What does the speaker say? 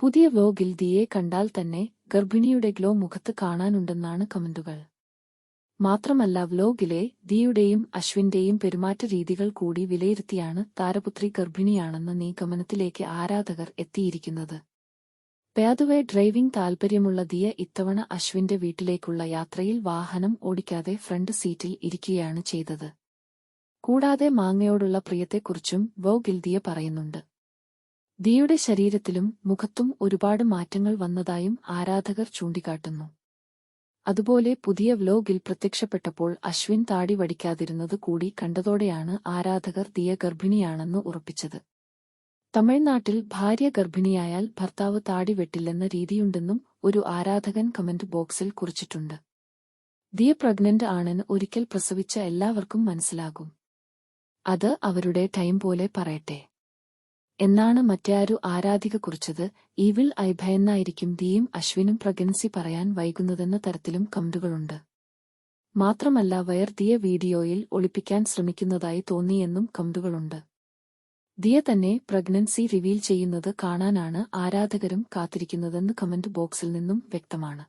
പുതിയ വ്ലോഗിൽ ദിയെ കണ്ടാൽ തന്നെ ഗർഭിണിയുടെ ഗ്ലോ മുഖത്ത് കാണാനുണ്ടെന്നാണ് കമന്റുകൾ. മാത്രമല്ല വ്ലോഗിലെ ദിയുടെയും അശ്വിന്റെയും പെരുമാറ്റ രീതികൾ കൂടി വിലയിരുത്തിയാണ് താരപുത്രി ഗർഭിണിയാണെന്ന നിഗമനത്തിലേക്ക് ആരാധകർ എത്തിയിരിക്കുന്നത്. പേദവേ ഡ്രൈവിംഗ് താൽപര്യമുള്ള ദിയ ഇത്തവണ അശ്വിന്റെ വീട്ടിലേക്കുള്ള യാത്രയിൽ വാഹനം ഓടിക്കാതെ ഫ്രണ്ട് സീറ്റിൽ ഇരിക്കുകയാണ് ചെയ്തത്. കൂടാതെ മാങ്ങയോടുള്ള പ്രിയത്തെക്കുറിച്ചും വോഗിൽ ദിയ പറയുന്നുണ്ട്. ദിയുടെ ശരീരത്തിലും മുഖത്തും ഒരുപാട് മാറ്റങ്ങൾ വന്നതായും ആരാധകർ ചൂണ്ടിക്കാട്ടുന്നു. അതുപോലെ പുതിയ വ്ലോഗിൽ പ്രത്യക്ഷപ്പെട്ടപ്പോൾ അശ്വിൻ താടി വടിക്കാതിരുന്നത് കൂടി കണ്ടതോടെയാണ് ആരാധകർ ദിയ ഗർഭിണിയാണെന്ന് ഉറപ്പിച്ചത്. തമിഴ്നാട്ടിൽ ഭാര്യ ഗർഭിണിയായാൽ ഭർത്താവ് താടി വെട്ടില്ലെന്ന രീതിയുണ്ടെന്നും ഒരു ആരാധകൻ കമന്റ് ബോക്സിൽ കുറിച്ചിട്ടുണ്ട്. ദിയ പ്രഗ്നന്റ് ആണെന്ന് ഒരിക്കൽ പ്രസവിച്ച എല്ലാവർക്കും മനസ്സിലാകും. അത് അവരുടെ ടൈം പോലെ പറയട്ടെ. എന്നാണ് മറ്റാരു ആരാധിക കുറിച്ചത്. ഈവിൽ ഐ ഭയന്നായിരിക്കും ദിയും അശ്വിനും പ്രഗ്നൻസി പറയാൻ വൈകുന്നതെന്ന തരത്തിലും കമന്റുകളുണ്ട്. മാത്രമല്ല വയർ ദിയ വീഡിയോയിൽ ഒളിപ്പിക്കാൻ ശ്രമിക്കുന്നതായി തോന്നിയെന്നും കമന്റുകളുണ്ട്. ദിയ തന്നെ പ്രഗ്നൻസി റിവീൽ ചെയ്യുന്നത് കാണാനാണ് ആരാധകരും കാത്തിരിക്കുന്നതെന്ന് കമന്റ് ബോക്സിൽ നിന്നും വ്യക്തമാണ്.